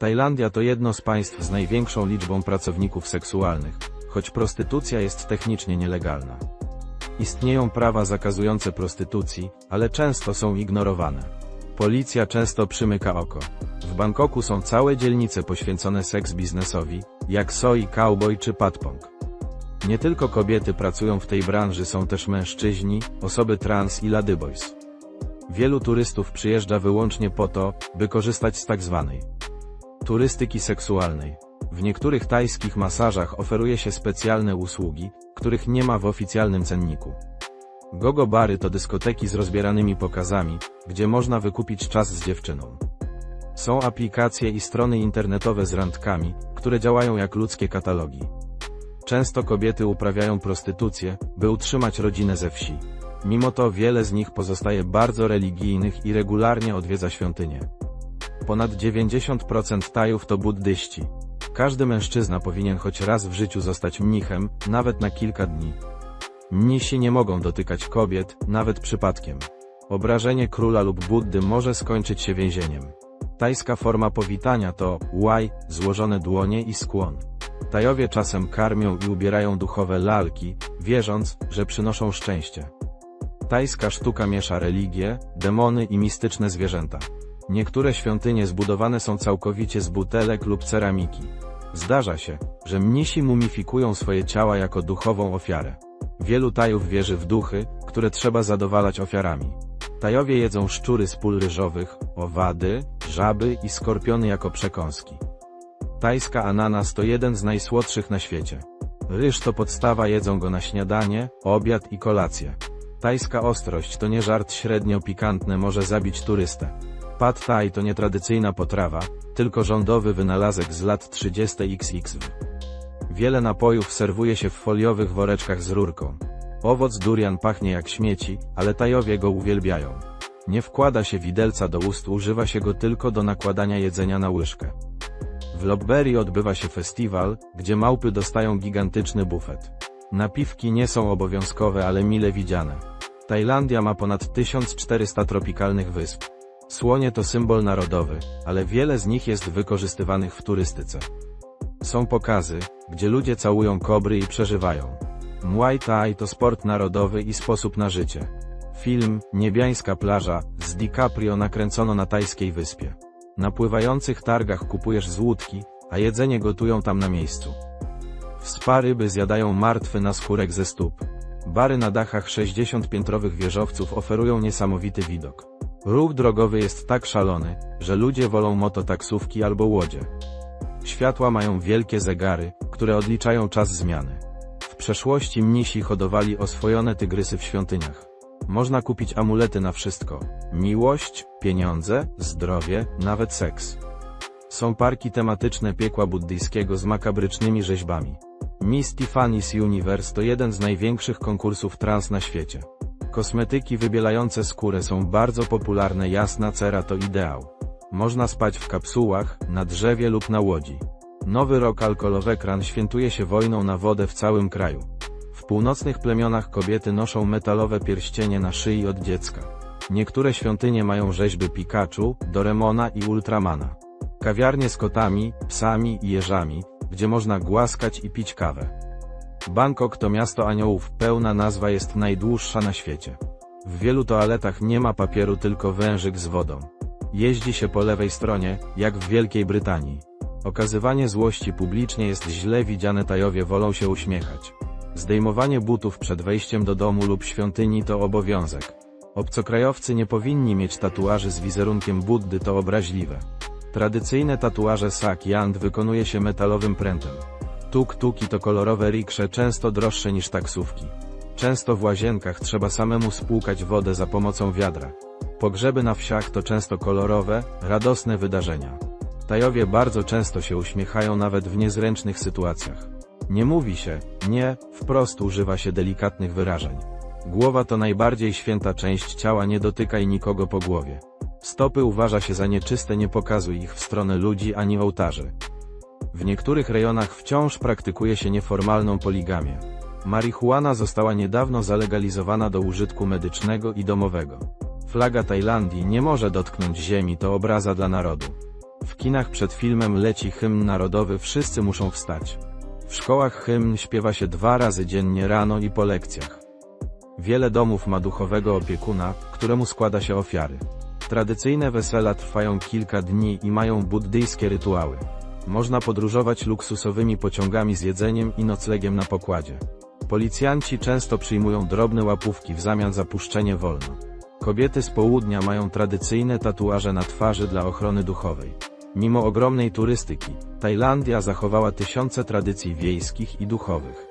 Tajlandia to jedno z państw z największą liczbą pracowników seksualnych, choć prostytucja jest technicznie nielegalna. Istnieją prawa zakazujące prostytucji, ale często są ignorowane. Policja często przymyka oko. W Bangkoku są całe dzielnice poświęcone seks biznesowi, jak Soi Cowboy czy Patpong. Nie tylko kobiety pracują w tej branży, są też mężczyźni, osoby trans i ladyboys. Wielu turystów przyjeżdża wyłącznie po to, by korzystać z tak zwanej turystyki seksualnej. W niektórych tajskich masażach oferuje się specjalne usługi, których nie ma w oficjalnym cenniku. Gogo bary to dyskoteki z rozbieranymi pokazami, gdzie można wykupić czas z dziewczyną. Są aplikacje i strony internetowe z randkami, które działają jak ludzkie katalogi. Często kobiety uprawiają prostytucję, by utrzymać rodzinę ze wsi. Mimo to wiele z nich pozostaje bardzo religijnych i regularnie odwiedza świątynię. Ponad 90% Tajów to buddyści. Każdy mężczyzna powinien choć raz w życiu zostać mnichem, nawet na kilka dni. Mnisi nie mogą dotykać kobiet, nawet przypadkiem. Obrażenie króla lub Buddy może skończyć się więzieniem. Tajska forma powitania to łaj, złożone dłonie i skłon. Tajowie czasem karmią i ubierają duchowe lalki, wierząc, że przynoszą szczęście. Tajska sztuka miesza religię, demony i mistyczne zwierzęta. Niektóre świątynie zbudowane są całkowicie z butelek lub ceramiki. Zdarza się, że mnisi mumifikują swoje ciała jako duchową ofiarę. Wielu Tajów wierzy w duchy, które trzeba zadowalać ofiarami. Tajowie jedzą szczury z pól ryżowych, owady, żaby i skorpiony jako przekąski. Tajska ananas to jeden z najsłodszych na świecie. Ryż to podstawa, jedzą go na śniadanie, obiad i kolację. Tajska ostrość to nie żart średnio pikantny może zabić turystę. Pad Thai to nietradycyjna potrawa, tylko rządowy wynalazek z lat 30 XXW. Wiele napojów serwuje się w foliowych woreczkach z rurką. Owoc durian pachnie jak śmieci, ale Tajowie go uwielbiają. Nie wkłada się widelca do ust, używa się go tylko do nakładania jedzenia na łyżkę. W Lopberi odbywa się festiwal, gdzie małpy dostają gigantyczny bufet. Napiwki nie są obowiązkowe, ale mile widziane. Tajlandia ma ponad 1400 tropikalnych wysp. Słonie to symbol narodowy, ale wiele z nich jest wykorzystywanych w turystyce. Są pokazy, gdzie ludzie całują kobry i przeżywają. Muay Thai to sport narodowy i sposób na życie. Film Niebiańska plaża z DiCaprio nakręcono na tajskiej wyspie. Na pływających targach kupujesz z łódki, a jedzenie gotują tam na miejscu. W spa ryby zjadają martwy naskórek ze stóp. Bary na dachach 60-piętrowych wieżowców oferują niesamowity widok. Ruch drogowy jest tak szalony, że ludzie wolą mototaksówki albo łodzie. Światła mają wielkie zegary, które odliczają czas zmiany. W przeszłości mnisi hodowali oswojone tygrysy w świątyniach. Można kupić amulety na wszystko. Miłość, pieniądze, zdrowie, nawet seks. Są parki tematyczne piekła buddyjskiego z makabrycznymi rzeźbami. Miss Tiffany's Universe to jeden z największych konkursów trans na świecie. Kosmetyki wybielające skórę są bardzo popularne, jasna cera to ideał. Można spać w kapsułach, na drzewie lub na łodzi. Nowy rok alkoholowekran świętuje się wojną na wodę w całym kraju. W północnych plemionach kobiety noszą metalowe pierścienie na szyi od dziecka. Niektóre świątynie mają rzeźby Pikachu, Doremona i Ultramana. Kawiarnie z kotami, psami i jeżami, gdzie można głaskać i pić kawę. Bangkok to miasto aniołów, pełna nazwa jest najdłuższa na świecie. W wielu toaletach nie ma papieru, tylko wężyk z wodą. Jeździ się po lewej stronie, jak w Wielkiej Brytanii. Okazywanie złości publicznie jest źle widziane, Tajowie wolą się uśmiechać. Zdejmowanie butów przed wejściem do domu lub świątyni to obowiązek. Obcokrajowcy nie powinni mieć tatuaży z wizerunkiem Buddy, to obraźliwe. Tradycyjne tatuaże sak yand wykonuje się metalowym prętem. Tuk-tuki to kolorowe riksze często droższe niż taksówki. Często w łazienkach trzeba samemu spłukać wodę za pomocą wiadra. Pogrzeby na wsiach to często kolorowe, radosne wydarzenia. Tajowie bardzo często się uśmiechają nawet w niezręcznych sytuacjach. Nie mówi się, nie, wprost używa się delikatnych wyrażeń. Głowa to najbardziej święta część ciała, nie dotykaj nikogo po głowie. Stopy uważa się za nieczyste, nie pokazuj ich w stronę ludzi ani ołtarzy. W niektórych rejonach wciąż praktykuje się nieformalną poligamię. Marihuana została niedawno zalegalizowana do użytku medycznego i domowego. Flaga Tajlandii nie może dotknąć ziemi, to obraza dla narodu. W kinach przed filmem leci hymn narodowy Wszyscy muszą wstać. W szkołach hymn śpiewa się dwa razy dziennie rano i po lekcjach. Wiele domów ma duchowego opiekuna, któremu składa się ofiary. Tradycyjne wesela trwają kilka dni i mają buddyjskie rytuały. Można podróżować luksusowymi pociągami z jedzeniem i noclegiem na pokładzie. Policjanci często przyjmują drobne łapówki w zamian za puszczenie wolno. Kobiety z południa mają tradycyjne tatuaże na twarzy dla ochrony duchowej. Mimo ogromnej turystyki, Tajlandia zachowała tysiące tradycji wiejskich i duchowych.